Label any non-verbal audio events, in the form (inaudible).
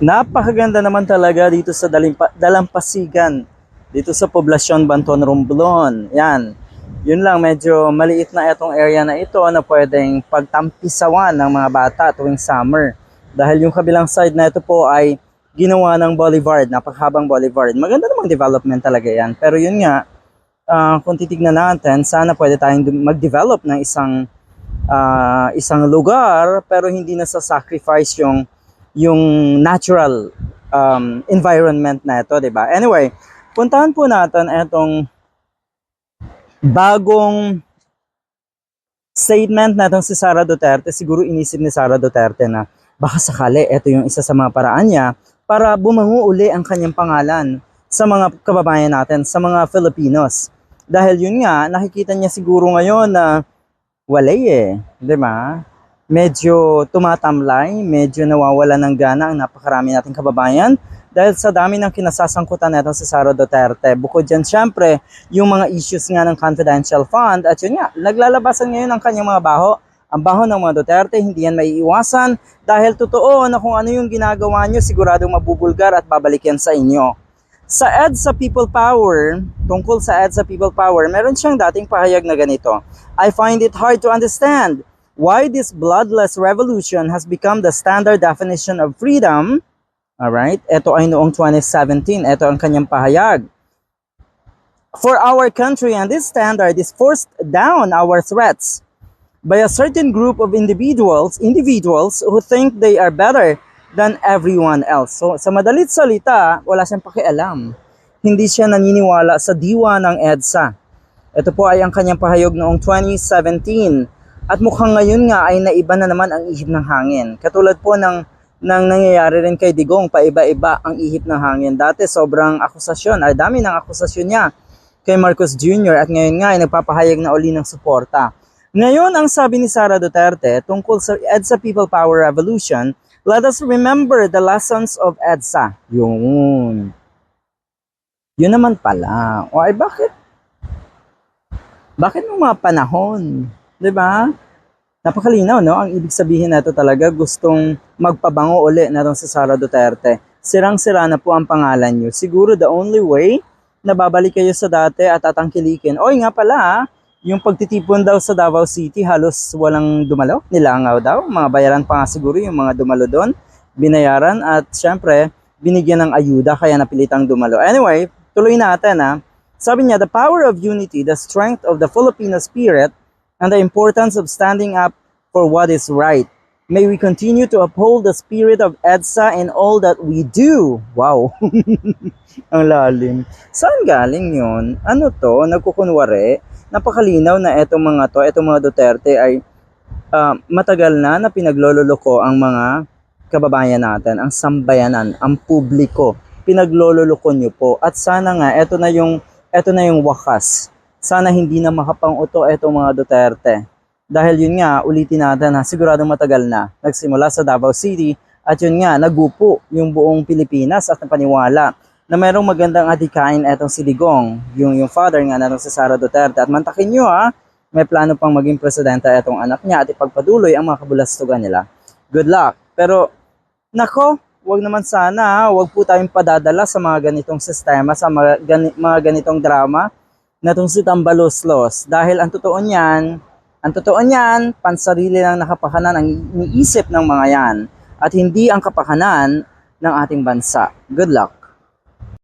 Napakaganda naman talaga dito sa Dalimpa, Dalampasigan. Dito sa poblasyon Banton Romblon. Yan. Yun lang, medyo maliit na itong area na ito na pwedeng pagtampisawan ng mga bata tuwing summer. Dahil yung kabilang side na ito po ay ginawa ng boulevard, napakahabang boulevard. Maganda namang development talaga yan. Pero yun nga, ah, kung titignan natin, sana pwede tayong mag-develop ng isang ah, isang lugar pero hindi na sa sacrifice yung yung natural um, environment na ito, 'di ba? Anyway, puntahan po natin itong bagong statement na itong si Sara Duterte. Siguro inisip ni Sara Duterte na baka sakali ito yung isa sa mga paraan niya para bumango uli ang kanyang pangalan sa mga kababayan natin, sa mga Filipinos. Dahil yun nga, nakikita niya siguro ngayon na wala eh, di ba? Medyo tumatamlay, medyo nawawala ng gana ang napakarami nating kababayan dahil sa dami ng kinasasangkutan nito si Sara Duterte. Bukod dyan, syempre, yung mga issues nga ng confidential fund at yun nga, naglalabasan ngayon ang kanyang mga baho. Ang baho ng mga Duterte, hindi yan maiiwasan dahil totoo na kung ano yung ginagawa nyo, siguradong mabubulgar at babalik yan sa inyo. Sa EDSA People Power, tungkol sa EDSA People Power, meron siyang dating pahayag na ganito. I find it hard to understand why this bloodless revolution has become the standard definition of freedom. Alright, ito ay noong 2017. Ito ang kanyang pahayag. For our country and this standard is forced down our threats by a certain group of individuals, individuals who think they are better than everyone else. So, sa madalit salita, wala siyang pakialam. Hindi siya naniniwala sa diwa ng EDSA. Ito po ay ang kanyang pahayog noong 2017. At mukhang ngayon nga ay naiba na naman ang ihip ng hangin. Katulad po ng, ng nangyayari rin kay Digong, paiba-iba ang ihip ng hangin. Dati sobrang akusasyon, ay dami ng akusasyon niya kay Marcos Jr. at ngayon nga ay nagpapahayag na uli ng suporta. Ngayon, ang sabi ni Sara Duterte tungkol sa EDSA People Power Revolution, let us remember the lessons of EDSA. Yun. Yun naman pala. O ay bakit? Bakit nung mga panahon? 'Di ba? Napakalinaw, no? Ang ibig sabihin nito talaga, gustong magpabango uli na si Sara Duterte. Sirang-sira na po ang pangalan nyo. Siguro the only way na babalik kayo sa dati at tatangkilikin. Oy nga pala, ah, yung pagtitipon daw sa Davao City, halos walang dumalo. Nilangaw daw. Mga bayaran pa nga siguro yung mga dumalo doon. Binayaran at syempre, binigyan ng ayuda kaya napilitang dumalo. Anyway, tuloy natin ha. Sabi niya, the power of unity, the strength of the Filipino spirit, and the importance of standing up for what is right. May we continue to uphold the spirit of EDSA in all that we do. Wow. (laughs) Ang lalim. Saan galing yon? Ano to? Nagkukunwari? Napakalinaw na etong mga to, etong mga Duterte ay ah, matagal na na pinaglololoko ang mga kababayan natin, ang sambayanan, ang publiko. Pinaglololoko nyo po. At sana nga, eto na yung, eto na yung wakas. Sana hindi na makapang-uto etong mga Duterte. Dahil yun nga, ulitin natin na siguradong matagal na. Nagsimula sa Davao City at yun nga, nagupo yung buong Pilipinas at napaniwala na mayroong magandang adhikain etong si Digong, yung, yung father nga na si Sara Duterte. At mantakin nyo ha, may plano pang maging presidente etong anak niya at ipagpatuloy ang mga kabulastugan nila. Good luck. Pero, nako, wag naman sana ha, wag po tayong padadala sa mga ganitong sistema, sa mga, gani- mga ganitong drama na itong si Tambaloslos. Dahil ang totoo niyan, ang totoo niyan, pansarili lang nakapakanan ang iniisip ng mga yan at hindi ang kapakanan ng ating bansa. Good luck.